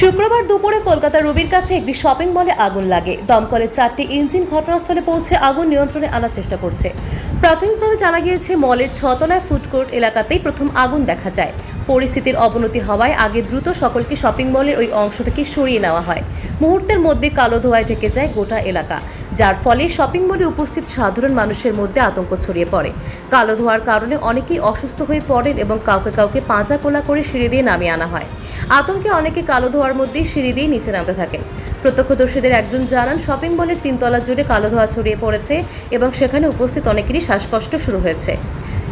শুক্রবার দুপুরে কলকাতার রুবির কাছে একটি শপিং মলে আগুন লাগে। দমকলের চারটি ইঞ্জিন ঘটনাস্থলে পৌঁছে আগুন নিয়ন্ত্রণে আনার চেষ্টা করছে। প্রাথমিকভাবে জানা গিয়েছে, মলের ছতলায় ফুডকোর্ট এলাকাতেই প্রথম আগুন দেখা যায়। পরিস্থিতির অবনতি হওয়ায় আগে দ্রুত সকলকে শপিং মলের ওই অংশ থেকে সরিয়ে নেওয়া হয়। মুহূর্তের মধ্যে কালো ধোঁয়ায় ঢেকে যায় গোটা এলাকা, যার ফলে শপিং মলে উপস্থিত সাধারণ মানুষের মধ্যে আতঙ্ক ছড়িয়ে পড়ে। কালো ধোয়ার কারণে অনেকেই অসুস্থ হয়ে পড়েন এবং কাউকে কাউকে পাঁজা কোলা করে সিঁড়ি দিয়ে নামিয়ে আনা হয়। আতঙ্কে অনেকে কালো ধোয়ার মধ্যেই সিঁড়ি দিয়ে নিচে নামতে থাকেন। প্রত্যক্ষদর্শীদের একজন জানান, শপিং মলের তিনতলা জুড়ে কালো ধোয়া ছড়িয়ে পড়েছে এবং সেখানে উপস্থিত অনেকেরই শ্বাসকষ্ট শুরু হয়েছে।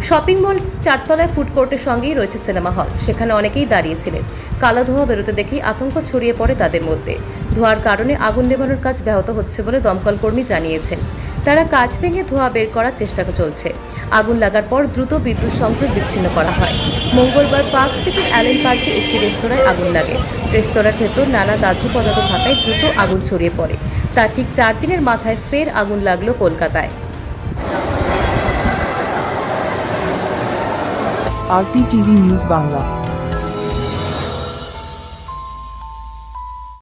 শপিং মল চারতলায় ফুড কোর্টের সঙ্গেই রয়েছে সিনেমা হল। সেখানে অনেকেই দাঁড়িয়েছিলেন। কালো ধোঁয়া বেরোতে দেখেই আতঙ্ক ছড়িয়ে পড়ে তাদের মধ্যে। ধোঁয়ার কারণে আগুন নেভানোর কাজ ব্যাহত হচ্ছে বলে দমকল কর্মী জানিয়েছেন। তারা কাজ ভেঙে ধোঁয়া বের করার চেষ্টা চলছে। আগুন লাগার পর দ্রুত বিদ্যুৎ সংযোগ বিচ্ছিন্ন করা হয়। মঙ্গলবার পার্ক স্ট্রিটের অ্যালেন পার্কে একটি রেস্তোরাঁয় আগুন লাগে। রেস্তোরাঁর ভেতর নানা দাহ্য পদার্থ থাকায় দ্রুত আগুন ছড়িয়ে পড়ে। তার ঠিক চার দিনের মাথায় ফের আগুন লাগল কলকাতায়। RPTV news Bangla